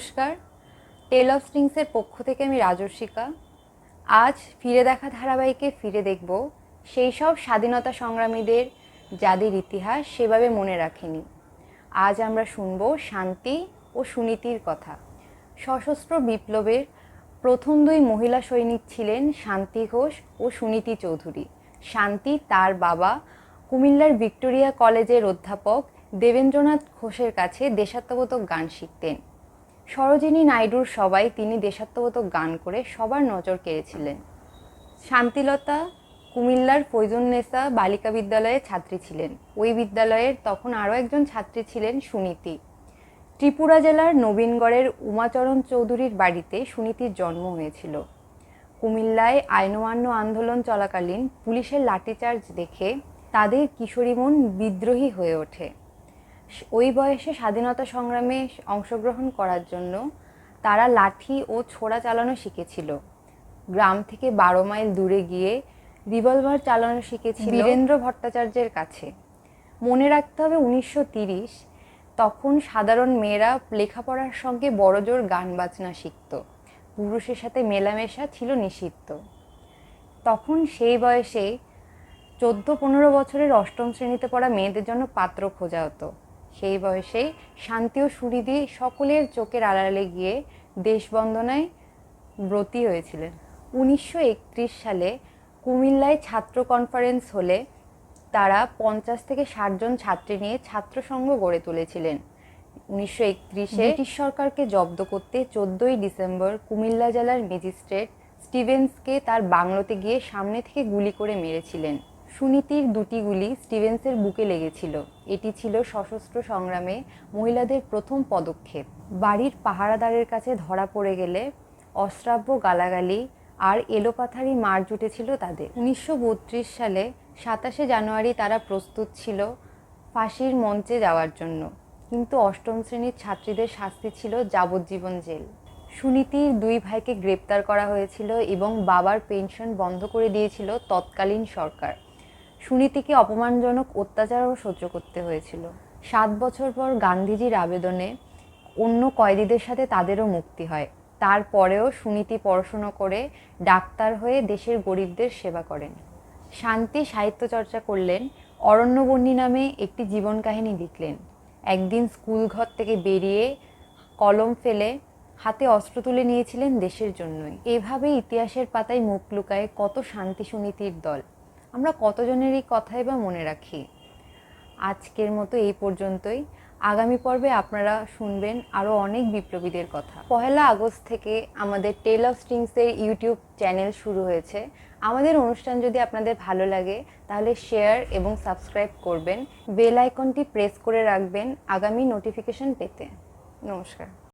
নমস্কার। টেল অফ স্ট্রিংসের পক্ষ থেকে আমি রাজর্ষিকা। আজ ফিরে দেখা ধারাবাহিকে ফিরে দেখব সেই সব স্বাধীনতা সংগ্রামীদের যাদের ইতিহাস সেভাবে মনে রাখেনি। আজ আমরা শুনব শান্তি ও সুনীতির কথা। সশস্ত্র বিপ্লবের প্রথম দুই মহিলা সৈনিক ছিলেন শান্তি ঘোষ ও সুনীতি চৌধুরী। শান্তি তার বাবা কুমিল্লার ভিক্টোরিয়া কলেজের অধ্যাপক দেবেন্দ্রনাথ ঘোষের কাছে দেশাত্মবোধক গান শিখতেন। সরোজিনী নাইডুর সবাই তিনি দেশাত্মবোধক গান করে সবার নজর কেড়েছিলেন। শান্তিলতা, কুমিল্লার ফৈজুন্নেসা বালিকা বিদ্যালয়ের ছাত্রী ছিলেন। ওই বিদ্যালয়ের তখন আরও একজন ছাত্রী ছিলেন সুনীতি। ত্রিপুরা জেলার নবীনগড়ের উমাচরণ চৌধুরীর বাড়িতে সুনীতির জন্ম হয়েছিল। কুমিল্লায় আইনমান্য আন্দোলন চলাকালীন পুলিশের লাঠিচার্জ দেখে তাদের কিশোরী মন বিদ্রোহী হয়ে ওঠে। ওই বয়সে স্বাধীনতা সংগ্রামে অংশগ্রহণ করার জন্য তারা লাঠি ও ছোড়া চালানো শিখেছিল। গ্রাম থেকে বারো মাইল দূরে গিয়ে রিভলভার চালানো শিখেছিল বীরেন্দ্র ভট্টাচার্যের কাছে। মনে রাখতে হবে উনিশশো তিরিশ তখন সাধারণ মেয়েরা লেখাপড়ার সঙ্গে বড়জোর গান বাজনা শিখত। পুরুষের সাথে মেলামেশা ছিল নিষিদ্ধ। তখন সেই বয়সে চোদ্দ পনেরো বছরের অষ্টম শ্রেণীতে পড়া মেয়েদের জন্য পাত্র খোঁজা হতো। সেই বয়সে শান্তি ও সুরিদি সকলের চোখের আড়ালে গিয়ে দেশবন্দনায় ব্রতী হয়েছিলেন। উনিশশো একত্রিশ সালে কুমিল্লায় ছাত্র কনফারেন্স হলে তারা পঞ্চাশ থেকে ষাটজন ছাত্রী নিয়ে ছাত্রসংঘ গড়ে তুলেছিলেন। উনিশশো একত্রিশে ব্রিটিশ সরকারকে জব্দ করতে চোদ্দোই ডিসেম্বর কুমিল্লা জেলার ম্যাজিস্ট্রেট স্টিভেন্সকে তার বাংলোতে গিয়ে সামনে থেকে গুলি করে মেরেছিলেন। সুনীতির দুটি গুলি স্টিভেন্সের বুকে লেগেছিল। এটি ছিল সশস্ত্র সংগ্রামে মহিলাদের প্রথম পদক্ষেপ। বাড়ির পাহারাদারের কাছে ধরা পড়ে গেলে অশ্রাব্য গালাগালি আর এলোপাথারি মার জুটেছিল তাদের। উনিশশো বত্রিশ সালে সাতাশে জানুয়ারি তারা প্রস্তুত ছিল ফাঁসির মঞ্চে যাওয়ার জন্য। কিন্তু অষ্টম শ্রেণির ছাত্রীদের শাস্তি ছিল যাবজ্জীবন জেল। সুনীতির দুই ভাইকে গ্রেপ্তার করা হয়েছিল এবং বাবার পেনশন বন্ধ করে দিয়েছিল তৎকালীন সরকার। সুনীতিকে অপমানজনক অত্যাচারও সহ্য করতে হয়েছিল। সাত বছর পর গান্ধীজির আবেদনে অন্য কয়েদিদের সাথে তাদেরও মুক্তি হয়। তারপরেও সুনীতি পড়াশুনো করে ডাক্তার হয়ে দেশের গরিবদের সেবা করেন। শান্তি সাহিত্য চর্চা করলেন অরণ্যবন্যী নামে একটি জীবন কাহিনী লিখলেন। একদিন স্কুল ঘর থেকে বেরিয়ে কলম ফেলে হাতে অস্ত্র তুলে নিয়েছিলেন দেশের জন্যই। এভাবে ইতিহাসের পাতায় মুখ লুকায় কত শান্তি সুনীতির দল। আমরা কতজনেরই কথাই বা মনে রাখি। আজকের মতো এই পর্যন্তই। আগামী পর্বে আপনারা শুনবেন আরও অনেক বিপ্লবীদের কথা। পহেলা আগস্ট থেকে আমাদের টেল অফ স্ট্রিংসের ইউটিউব চ্যানেল শুরু হয়েছে। আমাদের অনুষ্ঠান যদি আপনাদের ভালো লাগে, তাহলে শেয়ার এবং সাবস্ক্রাইব করবেন। বেল আইকনটি প্রেস করে রাখবেন আগামী নোটিফিকেশন পেতে। নমস্কার।